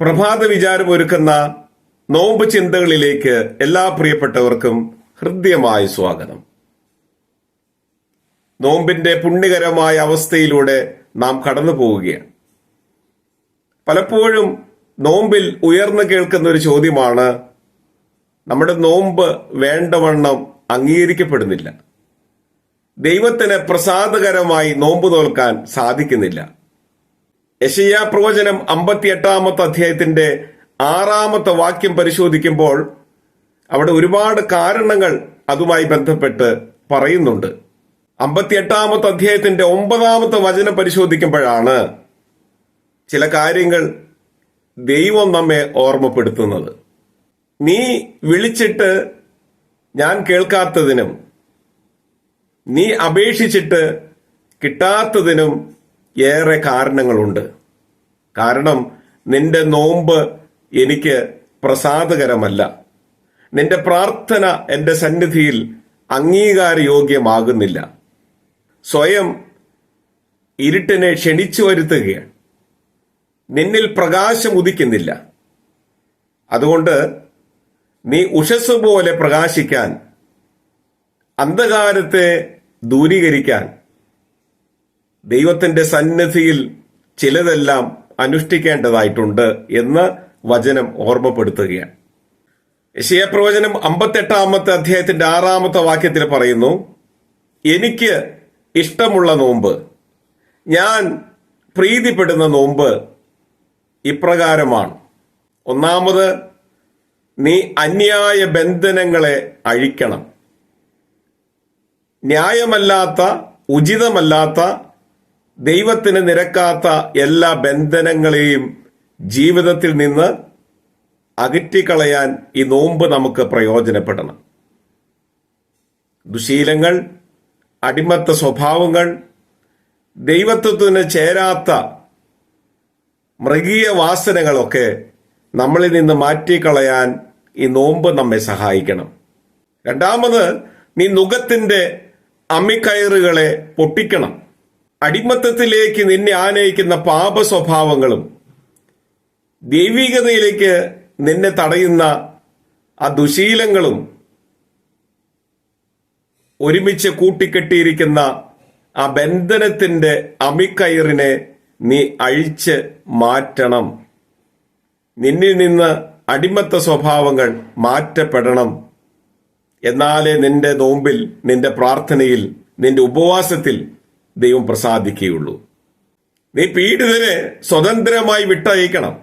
പ്രഭാത വിചാരം ഒരുക്കുന്ന നോമ്പ് ചിന്തകളിലേക്ക് എല്ലാ പ്രിയപ്പെട്ടവർക്കും ഹൃദ്യമായ സ്വാഗതം. നോമ്പിന്റെ പുണ്യകരമായ അവസ്ഥയിലൂടെ നാം കടന്നു പോവുകയാണ്. പലപ്പോഴും നോമ്പിൽ ഉയർന്നു കേൾക്കുന്ന ഒരു ചോദ്യമാണ് നമ്മുടെ നോമ്പ് വേണ്ടവണ്ണം അംഗീകരിക്കപ്പെടുന്നില്ല. ദൈവത്തിന് പ്രസാദകരമായി നോമ്പ് തോൽക്കാൻ സാധിക്കുന്നില്ല. യശയ്യ പ്രവചനം അമ്പത്തിയെട്ടാമത്തെ അധ്യായത്തിന്റെ ആറാമത്തെ വാക്യം പരിശോധിക്കുമ്പോൾ അവിടെ ഒരുപാട് കാരണങ്ങൾ അതുമായി ബന്ധപ്പെട്ട് പറയുന്നുണ്ട്. അമ്പത്തിയെട്ടാമത്തെ അധ്യായത്തിന്റെ ഒമ്പതാമത്തെ വചനം പരിശോധിക്കുമ്പോഴാണ് ചില കാര്യങ്ങൾ ദൈവം നമ്മെ ഓർമ്മപ്പെടുത്തുന്നത്. നീ വിളിച്ചിട്ട് ഞാൻ കേൾക്കാത്തതിനും നീ അപേക്ഷിച്ചിട്ട് കിട്ടാത്തതിനും ഏറെ കാരണങ്ങളുണ്ട്. കാരണം നിന്റെ നോമ്പ് എനിക്ക് പ്രസാദകരമല്ല. നിന്റെ പ്രാർത്ഥന എന്റെ സന്നിധിയിൽ അംഗീകാരയോഗ്യമാകുന്നില്ല. സ്വയം ഇരുട്ടിനെ ക്ഷണിച്ചു വരുത്തുകയാണ്. നിന്നിൽ പ്രകാശം ഉദിക്കുന്നില്ല. അതുകൊണ്ട് നീ ഉഷസ് പോലെ പ്രകാശിക്കാൻ അന്ധകാരത്തെ ദൂരീകരിക്കാൻ ദൈവത്തിന്റെ സന്നിധിയിൽ ചിലതെല്ലാം അനുഷ്ഠിക്കേണ്ടതായിട്ടുണ്ട് എന്ന് വചനം ഓർമ്മപ്പെടുത്തുകയാണ്. യശയ പ്രവചനം അമ്പത്തെട്ടാമത്തെ അധ്യായത്തിന്റെ ആറാമത്തെ വാക്യത്തിൽ പറയുന്നു എനിക്ക് ഇഷ്ടമുള്ള നോമ്പ് ഞാൻ പ്രീതിപ്പെടുന്ന നോമ്പ് ഇപ്രകാരമാണ്. ഒന്നാമത് നീ അന്യായ ബന്ധനങ്ങളെ അഴിക്കണം. ന്യായമല്ലാത്ത ഉചിതമല്ലാത്ത ദൈവത്തിന് നിരക്കാത്ത എല്ലാ ബന്ധനങ്ങളെയും ജീവിതത്തിൽ നിന്ന് അകറ്റിക്കളയാൻ ഈ നോമ്പ് നമുക്ക് പ്രയോജനപ്പെടണം. ദുശീലങ്ങൾ അടിമത്ത സ്വഭാവങ്ങൾ ദൈവത്വത്തിന് ചേരാത്ത മൃഗീയ വാസനകളൊക്കെ നമ്മളിൽ നിന്ന് മാറ്റിക്കളയാൻ ഈ നോമ്പ് നമ്മെ സഹായിക്കണം. രണ്ടാമത് നീ നുഖത്തിന്റെ അമ്മിക്കയറുകളെ പൊട്ടിക്കണം. അടിമത്തത്തിലേക്ക് നിന്നെ ആനയിക്കുന്ന പാപ സ്വഭാവങ്ങളും ദൈവികതയിലേക്ക് നിന്നെ തടയുന്ന ആ ദുശീലങ്ങളും ഒരുമിച്ച് കൂട്ടിക്കെട്ടിയിരിക്കുന്ന ആ ബന്ധനത്തിന്റെ അമിക്കയറിനെ നീ അഴിച്ച് മാറ്റണം. നിന്നിൽ നിന്ന് അടിമത്ത സ്വഭാവങ്ങൾ മാറ്റപ്പെടണം. എന്നാലേ നിന്റെ നോമ്പിൽ നിന്റെ പ്രാർത്ഥനയിൽ നിന്റെ ഉപവാസത്തിൽ ദൈവം പ്രസാദിക്കുകയുള്ളൂ. നീ പീഡിതരെ സ്വതന്ത്രമായി വിട്ടയക്കണം.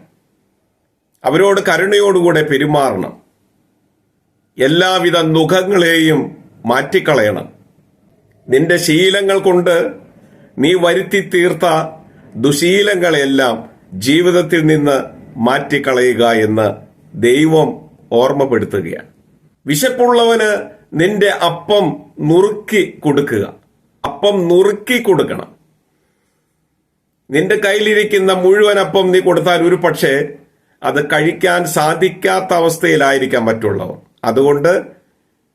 അവരോട് കരുണയോടുകൂടെ പെരുമാറണം. എല്ലാവിധ മുഖങ്ങളെയും മാറ്റിക്കളയണം. നിന്റെ ശീലങ്ങൾ കൊണ്ട് നീ വരുത്തി തീർത്ത ദുശീലങ്ങളെല്ലാം ജീവിതത്തിൽ നിന്ന് മാറ്റിക്കളയുക എന്ന് ദൈവം ഓർമ്മപ്പെടുത്തുകയാണ്. വിശപ്പുള്ളവന് നിന്റെ അപ്പം നുറുക്കി കൊടുക്കുക. അപ്പം നുറുക്കി കൊടുക്കണം. നിന്റെ കയ്യിലിരിക്കുന്ന മുഴുവൻ അപ്പം നീ കൊടുത്താൽ ഒരു പക്ഷേ അത് കഴിക്കാൻ സാധിക്കാത്ത അവസ്ഥയിലായിരിക്കാം മറ്റുള്ളവർ അതുകൊണ്ട്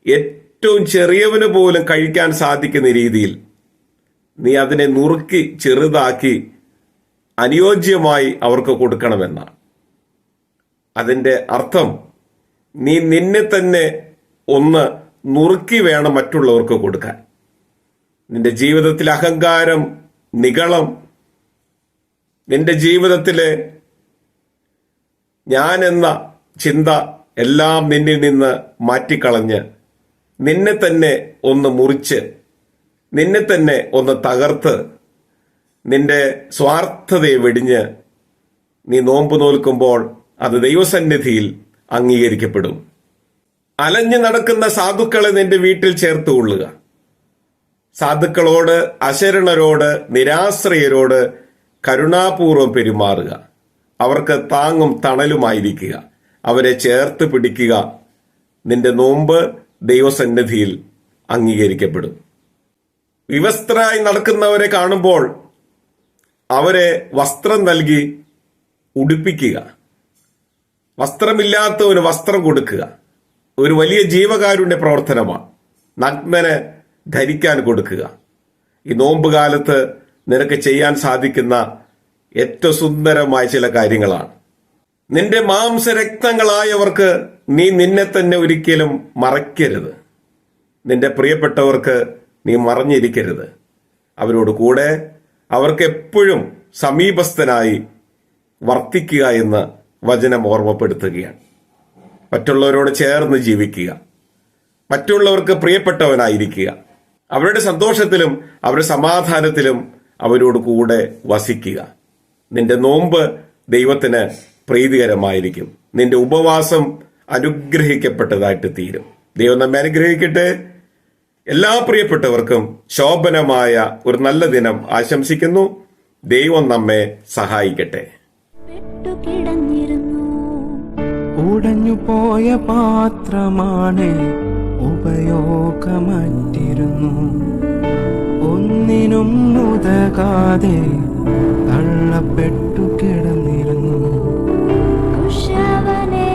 ഏറ്റവും ചെറിയവന് പോലും കഴിക്കാൻ സാധിക്കുന്ന രീതിയിൽ നീ അതിനെ നുറുക്കി ചെറുതാക്കി അനുയോജ്യമായി അവർക്ക് കൊടുക്കണമെന്നാണ്. അതിന്റെ അർത്ഥം നീ നിന്നെ തന്നെ ഒന്ന് നുറുക്കി വേണം മറ്റുള്ളവർക്ക് കൊടുക്കാൻ. നിന്റെ ജീവിതത്തിൽ അഹങ്കാരം നികളം നിന്റെ ജീവിതത്തിലെ ഞാൻ എന്ന ചിന്ത എല്ലാം നിന്നിൽ നിന്ന് മാറ്റിക്കളഞ്ഞ് നിന്നെ തന്നെ ഒന്ന് മുറിച്ച് നിന്നെ തന്നെ ഒന്ന് തകർത്ത് നിന്റെ സ്വാർത്ഥതയെ വെടിഞ്ഞ് നീ നോമ്പ് നോൽക്കുമ്പോൾ അത് ദൈവസന്നിധിയിൽ അംഗീകരിക്കപ്പെടും. അലഞ്ഞു നടക്കുന്ന സാധുക്കളെ നിന്റെ വീട്ടിൽ ചേർത്ത് കൊള്ളുക. സാധുക്കളോട് അശരണരോട് നിരാശ്രയരോട് കരുണാപൂർവം പെരുമാറുക. അവർക്ക് താങ്ങും തണലുമായിരിക്കുക. അവരെ ചേർത്ത് പിടിക്കുക. നിന്റെ നോമ്പ് ദൈവസന്നിധിയിൽ അംഗീകരിക്കപ്പെടും. വിവസ്ത്രായി നടക്കുന്നവരെ കാണുമ്പോൾ അവരെ വസ്ത്രം നൽകി ഉടുപ്പിക്കുക. വസ്ത്രമില്ലാത്തവന് വസ്ത്രം കൊടുക്കുക. ഒരു വലിയ ജീവകാരുണ്യ പ്രവർത്തനമാണ്. നഗ്നന് ധരിക്കാൻ കൊടുക്കുക. ഈ നോമ്പ് കാലത്ത് നിനക്ക് ചെയ്യാൻ സാധിക്കുന്ന ഏറ്റവും സുന്ദരമായ ചില കാര്യങ്ങളാണ്. നിന്റെ മാംസരക്തങ്ങളായവർക്ക് നീ നിന്നെ തന്നെ ഒരിക്കലും മറയ്ക്കരുത്. നിന്റെ പ്രിയപ്പെട്ടവർക്ക് നീ മറഞ്ഞിരിക്കരുത്. അവരോട് കൂടെ അവർക്ക് എപ്പോഴും സമീപസ്ഥനായി വർത്തിക്കുക എന്ന് വചനം ഓർമ്മപ്പെടുത്തുകയാണ്. മറ്റുള്ളവരോട് ചേർന്ന് ജീവിക്കുക. മറ്റുള്ളവർക്ക് പ്രിയപ്പെട്ടവനായിരിക്കുക. അവരുടെ സന്തോഷത്തിലും അവരുടെ സമാധാനത്തിലും അവരോട് കൂടെ വസിക്കുക. നിന്റെ നോമ്പ് ദൈവത്തിന് പ്രീതികരമായിരിക്കും. നിന്റെ ഉപവാസം അനുഗ്രഹിക്കപ്പെട്ടതായിട്ട് തീരും. ദൈവം നമ്മെ അനുഗ്രഹിക്കട്ടെ. എല്ലാ പ്രിയപ്പെട്ടവർക്കും ശോഭനമായ ഒരു നല്ല ദിനം ആശംസിക്കുന്നു. ദൈവം നമ്മെ സഹായിക്കട്ടെ. ഉടഞ്ഞു പോയ പാത്രമാണ് ഉപയോഗമറ്റിരുന്നു. ഒന്നിനും മുതകാതെ തള്ളപ്പെട്ടു കിടന്നിരുന്നു. കുശവനെ